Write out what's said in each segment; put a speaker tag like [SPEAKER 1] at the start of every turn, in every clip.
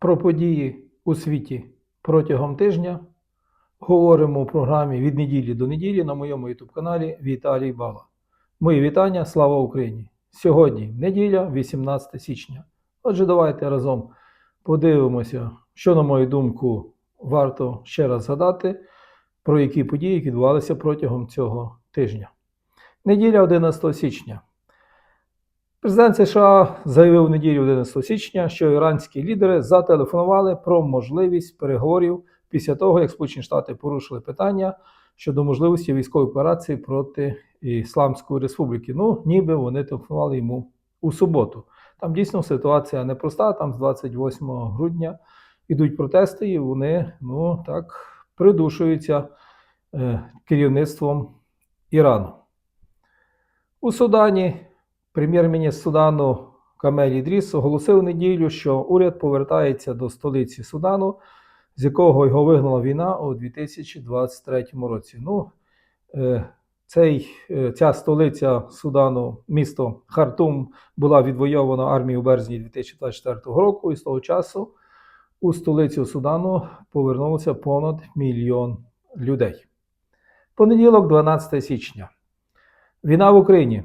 [SPEAKER 1] про події у світі протягом тижня. Говоримо у програмі від неділі до неділі на моєму youtube каналі Віталій Бала. Мої вітання, слава Україні! Сьогодні неділя, 18 січня. Отже, давайте разом подивимося, що, на мою думку, варто ще раз згадати, про які події відбувалися протягом цього тижня. Неділя 11 січня. Президент США заявив у неділю 11 січня, що іранські лідери зателефонували про можливість переговорів після того, як Сполучені Штати порушили питання щодо можливості військової операції проти Ісламської Республіки. Ну, ніби вони телефонували йому у суботу. Там дійсно ситуація непроста. Там з 28 грудня йдуть протести, і вони ну так придушуються е, керівництвом Ірану. У Судані прем'єр-міністр Судану Камель Ідріс оголосив неділю, що уряд повертається до столиці Судану, з якого його вигнала війна у 2023 році. Ну, е, цей, е, ця столиця Судану, місто Хартум, була відвойована армією у березні 2024 року, і з того часу у столицю Судану повернулося понад мільйон людей. Понеділок, 12 січня. Війна в Україні.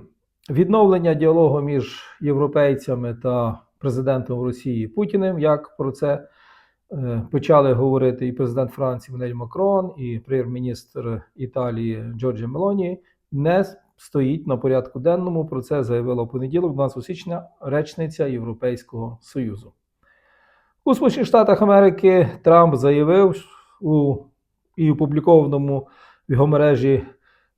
[SPEAKER 1] Відновлення діалогу між європейцями та президентом Росії Путіним, як про це е, почали говорити і президент Франції Менель Макрон, і прем'єр-міністр Італії Джорджі Мелоні, не стоїть на порядку денному. Про це заявила в понеділок, 12 січня, речниця Європейського Союзу. У Сполучених Штатах Америки Трамп заявив у і опублікованому в його мережі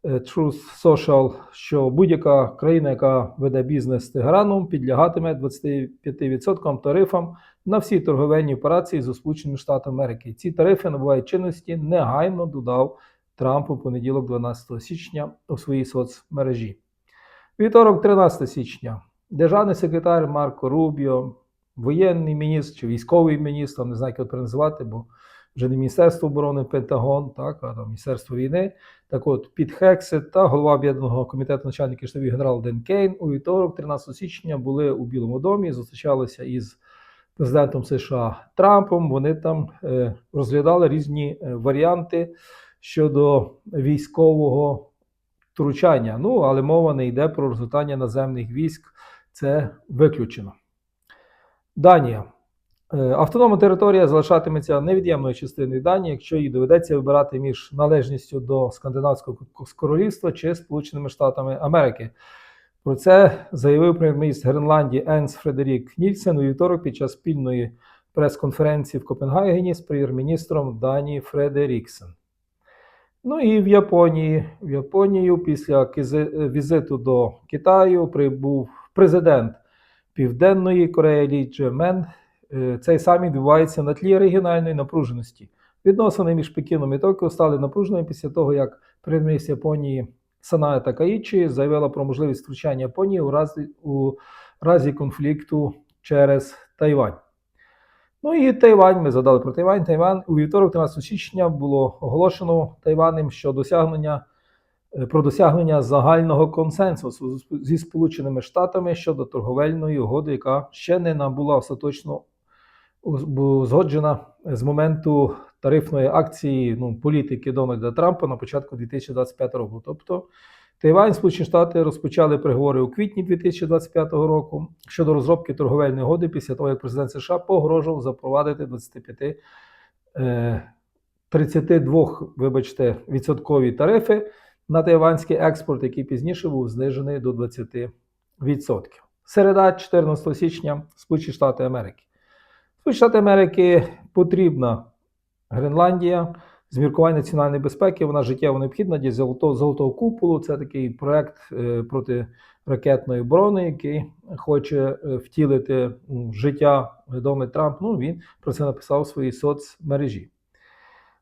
[SPEAKER 1] Truth Social, що будь-яка країна, яка веде бізнес з Тегераном, підлягатиме 25% тарифам на всі торговельні операції з Сполученими Штатами Америки. Ці тарифи набувають чинності негайно додав Трамп у понеділок, 12 січня, у своїй соцмережі. Вівторок, 13 січня, державний секретар Марко Рубіо, воєнний міністр чи військовий міністр, не знаю, як його переназивати, бо вже не Міністерство оборони Пентагон, так, а там Міністерство війни. Так от, Піт Хексет та голова об'єднаного комітету начальників штабів генерал Ден Кейн у вівторок, 13 січня, були у Білому домі, зустрічалися із президентом США Трампом. Вони там е, розглядали різні е, варіанти щодо військового втручання. Ну, але мова не йде про розгортання наземних військ, це виключено. Данія. Е, Автономна територія залишатиметься невід'ємною частиною Данії, якщо їй доведеться вибирати між належністю до Скандинавського королівства чи Сполученими Штатами Америки. Про це заявив прем'єр-міністр Гренландії Енс Фредерік Нільсен у вівторок під час спільної прес-конференції в Копенгагені з прем'єр-міністром Данії Фредеріксен. Ну і в Японії. В Японію після візиту до Китаю прибув президент Південної Кореї Лі Джемен. Е, Цей саміт відбувається на тлі регіональної напруженості. Відносини між Пекіном і Токіо стали напруженими після того, як прем'єр Японії Саная Такаїчі заявила про можливість втручання Японії у разі, у разі конфлікту через Тайвань. Ну і Тайвань, ми згадали про Тайвань. Тайвань у вівторок, 13 січня, було оголошено Тайванем що досягнення е, про досягнення загального консенсусу зі Сполученими Штатами щодо торговельної угоди, яка ще не набула остаточно узгоджена з моменту тарифної акції ну, політики Дональда Трампа на початку 2025 року. Тобто Тайвань, Сполучені Штати розпочали переговори у квітні 2025 року щодо розробки торговельної угоди після того, як президент США погрожував запровадити 25 е, 32, вибачте, відсоткові тарифи на тайванський експорт, який пізніше був знижений до 20%. Середа, 14 січня, Сполучені Штати Америки. Сполучені Штати Америки потрібна Гренландія з міркувань національної безпеки. Вона життєво необхідна для золотого, золотого куполу. Це такий проект е, протиракетної оборони, який хоче е, втілити в життя Дональд Трамп. Ну, він про це написав у своїй соцмережі.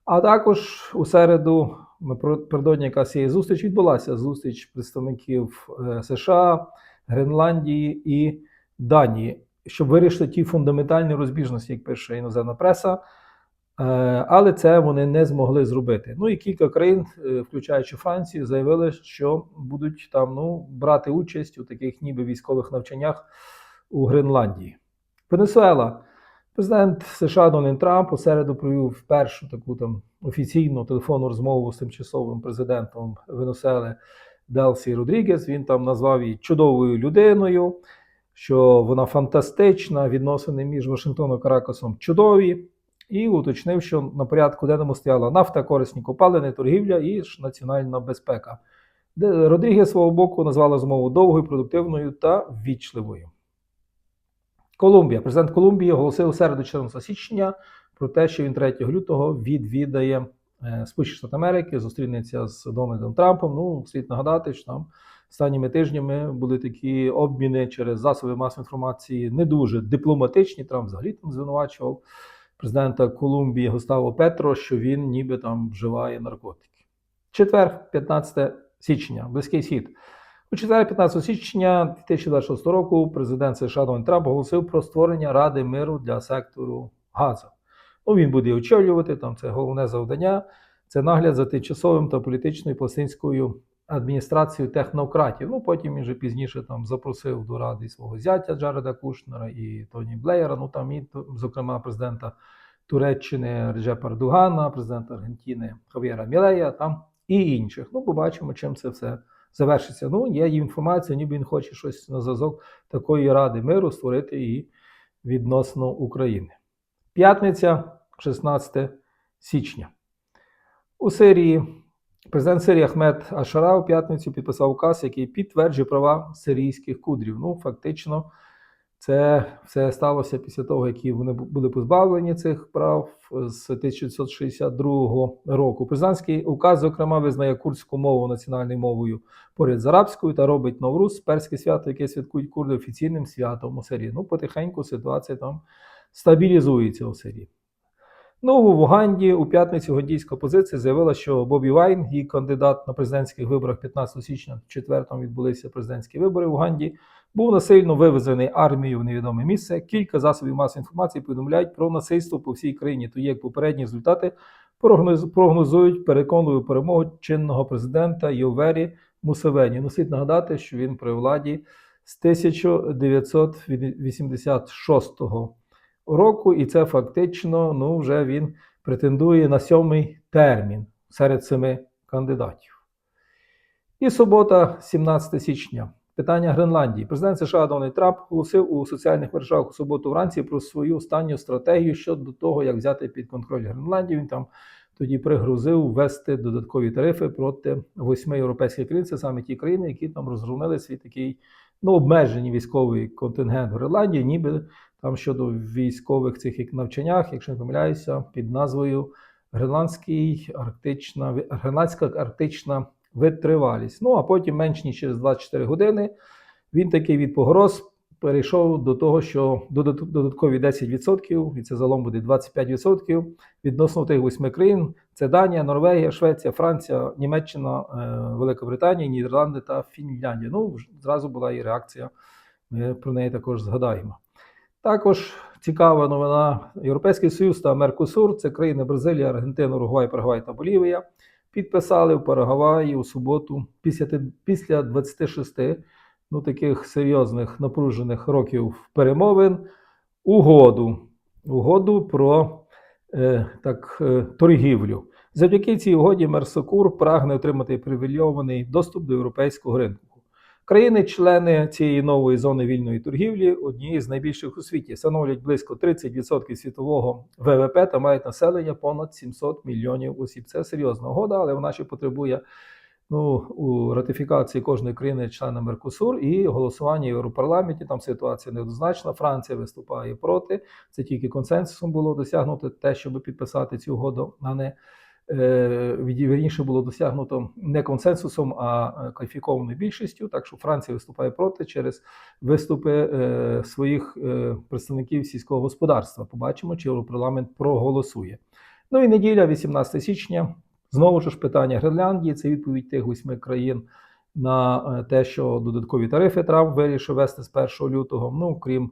[SPEAKER 1] А також у середу, напередодні яка цієї зустріч відбулася зустріч представників е, США, Гренландії і Данії, щоб вирішити ті фундаментальні розбіжності, як пише іноземна преса. Е, Але це вони не змогли зробити. Ну і кілька країн, е, включаючи Францію, заявили, що будуть там ну, брати участь у таких ніби військових навчаннях у Гренландії. Венесуела. Президент США Дональд Трамп у середу провів першу таку там офіційну телефонну розмову з тимчасовим президентом Венесуели Делсі Родрігес. Він там назвав її чудовою людиною, що вона фантастична, відносини між Вашингтоном і Каракасом чудові. І уточнив, що на порядку денному стояла нафта, корисні копалини, торгівля і ж національна безпека. Родрігес свого боку назвала змову довгою, продуктивною та ввічливою. Колумбія. Президент Колумбії оголосив середу 14 січня про те, що він 3 лютого відвідає Сполучені Штати Америки, зустрінеться з Дональдом Трампом. Ну, слід нагадати, що там останніми тижнями були такі обміни через засоби масової інформації не дуже дипломатичні. Трамп взагалі там звинувачував президента Колумбії Густаво Петро, що він ніби там вживає наркотики. Четвер, 15 січня, близький схід. У четвер, 15 січня 2026 року, президент США Дональд Трамп оголосив про створення Ради миру для сектору Газа. Ну, він буде очолювати там це головне завдання. Це нагляд за тимчасовим та політичною палестинською адміністрацією технократів. Ну потім він вже пізніше там запросив до ради свого зятя Джареда Кушнера і Тоні Блеєра. Ну там і зокрема президента Туреччини Реджепа Ердогана, президента Аргентини Хав'єра Мілея, там і інших. Ну, побачимо, чим це все завершиться. Ну, є інформація, ніби він хоче щось на зв'язок такої ради миру створити і відносно України. П'ятниця, 16 січня. У Сирії президент Сирії Ахмед Ашара у п'ятницю підписав указ, який підтверджує права сирійських кудрів. Ну, фактично, це все сталося після того, як вони були позбавлені цих прав з 1962 року. Президентський указ, зокрема, визнає курдську мову національною мовою поряд з арабською та робить Новруз, перське свято, яке святкують курди офіційним святом у Сирії. Ну, потихеньку ситуація там стабілізується у Сирії. Ну, в Уганді у п'ятницю гондійська опозиція заявила, що Бобі Вайн, її кандидат на президентських виборах 15 січня, в четвертому відбулися президентські вибори в Уганді, був насильно вивезений армією в невідоме місце. Кілька засобів масової інформації повідомляють про насильство по всій країні. То як попередні результати прогнозують переконливу перемогу чинного президента Йовері Мусевені. Ну, слід нагадати, що він при владі з 1986 року, і це фактично ну, вже він претендує на сьомий термін серед семи кандидатів. І субота, 17 січня. Питання Гренландії. Президент США Дональд Трамп оголосив у соціальних мережах у суботу вранці про свою останню стратегію щодо того, як взяти під контроль Гренландію. Він там тоді пригрозив ввести додаткові тарифи проти восьми європейських країн. Це саме ті країни, які там розгромили свій такий ну, обмежений військовий контингент в Гренландії, ніби там щодо військових цих навчаннях, якщо не помиляюся, під назвою Гренландський арктична Гренландська арктична витривалість. Ну а потім, менш ніж через 24 години, він такий від погроз перейшов до того, що додаткові 10%, і це загалом буде 25% відносно тих восьми країн: це Данія, Норвегія, Швеція, Франція, Німеччина, Велика Британія, Нідерланди та Фінляндія. Ну, зразу була і реакція. Ми про неї також згадаємо. Також цікава новина: Європейський Союз та Меркосур це країни Бразилія, Аргентина, Уругвай, Парагвай та Болівія. Підписали в Парагваї у суботу після після 26 ну, таких серйозних напружених років перемовин угоду угоду про е, так, е, торгівлю. Завдяки цій угоді Мерсокур прагне отримати привільований доступ до європейського ринку. Країни-члени цієї нової зони вільної торгівлі однієї з найбільших у світі, становлять близько 30% світового ВВП та мають населення понад 700 мільйонів осіб. Це серйозна угода, але вона ще потребує ну, у ратифікації кожної країни члена Меркосур і голосування в Європарламенті. Там ситуація неоднозначна. Франція виступає проти. Це тільки консенсусом було досягнуто те, щоб підписати цю угоду, а не вірніше було досягнуто не консенсусом, а кваліфікованою більшістю. Так що Франція виступає проти через виступи е, своїх е, представників сільського господарства. Побачимо, чи Європарламент проголосує. Ну і неділя, 18 січня. Знову ж питання Гренландії. Це відповідь тих восьми країн на е, те, що додаткові тарифи Трамп вирішив вести з 1 лютого. Ну крім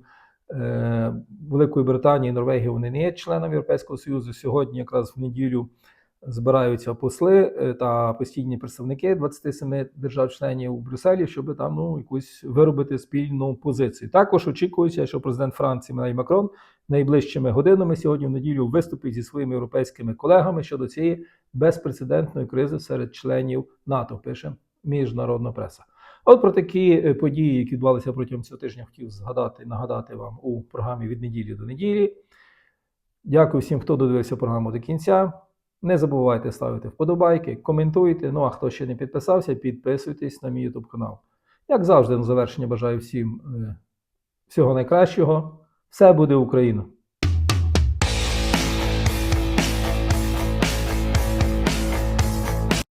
[SPEAKER 1] Великої Британії, Норвегії, вони не є членами Європейського Союзу. Сьогодні, якраз в неділю. Збираються посли е, та постійні представники 27 держав-членів у Брюсселі, щоб там ну якусь виробити спільну позицію. Також очікується, що президент Франції Еммануель Макрон найближчими годинами сьогодні в неділю виступить зі своїми європейськими колегами щодо цієї безпрецедентної кризи серед членів НАТО. Пише міжнародна преса. От про такі е, події, які відбувалися протягом цього тижня, хотів згадати, нагадати вам у програмі від неділі до неділі. Дякую всім, хто додивився програму до кінця. Не забувайте ставити вподобайки, коментуйте. Ну а хто ще не підписався, підписуйтесь на мій YouTube канал. Як завжди, на завершення бажаю всім е, всього найкращого. Все буде Україна!